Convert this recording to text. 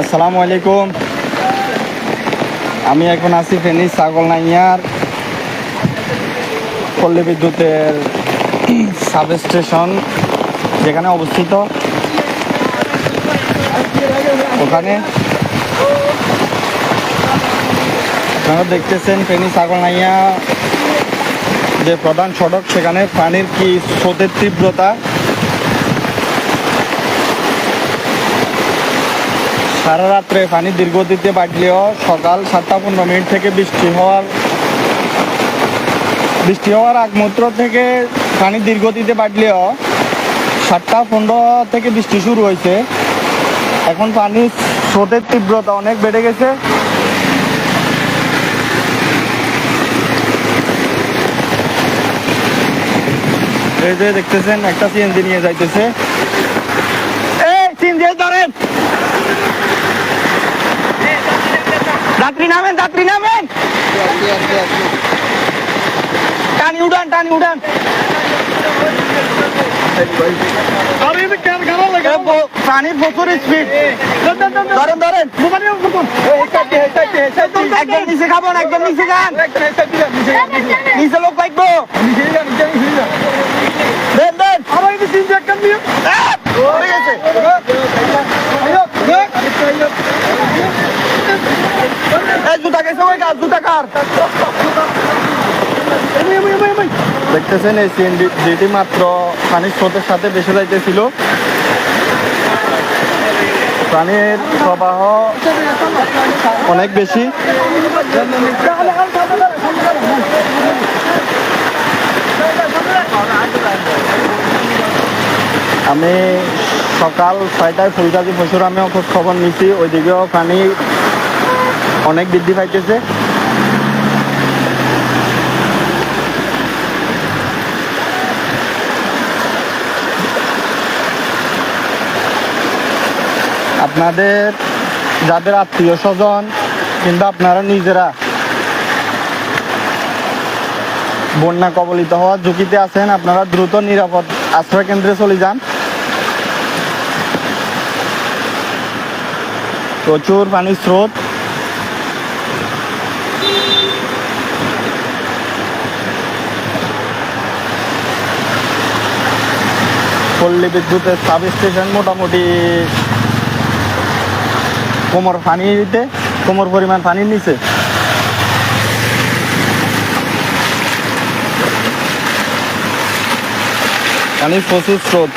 আসসালামু আলাইকুম। আমি এখন আছি ফেনী ছাগল নাইয়ার পল্লী বিদ্যুতের সাব স্টেশন যেখানে অবস্থিত। ওখানে আপনারা দেখতেছেন ফেনী ছাগল নাইয়া যে প্রধান সড়ক, সেখানে পানির কি স্রোতের তীব্রতা সারা রাত্রে পানি দীর্ঘদিতে বাড়লেও সকাল সাতটা পনেরো মিনিট থেকে বৃষ্টি হওয়ার বৃষ্টি হওয়ার আগ মুহূর্ত থেকে পানি দীর্ঘদিতে বাড়লেও সাতটা পনেরো থেকে বৃষ্টি শুরু হয়েছে। এখন পানির স্রোতের তীব্রতা অনেক বেড়ে গেছে। এই যে দেখতেছেন, একটা সিএনজি নিয়ে যাইতেছে। এই ধরেন! যাত্রী নামেন যাত্রী নামেন। টানি উড়ান টানি উড়ান। পানির প্রচুর স্পিড ধরেন ধরেন। একদম নিচে। খাব না একদম নিচে খান নিচে লোক পাইবো ওই কার জুতা কার দেখতেছেন এই যেটি মাত্র পানির স্রোতের সাথে বেসে যাইতেছিল। পানির প্রবাহ অনেক বেশি। আমি সকাল ছয়টায় ফুলগাজী পশুরামেও খোঁজ খবর নিছি ওইদিকেও পানি অনেক বৃদ্ধি পাইতেছে। আপনাদের যাদের আত্মীয় স্বজন কিংবা আপনারা নিজেরা বন্যা কবলিত হওয়ার ঝুঁকিতে আছেন, আপনারা দ্রুত নিরাপদ আশ্রয় কেন্দ্রে চলে যান। প্রচুর পানির স্রোত। পল্লী বিদ্যুতের সাব স্টেশন মোটামুটি কোমর পানিতে কোমর পরিমাণ পানি নিছে। পানির প্রচুর স্রোত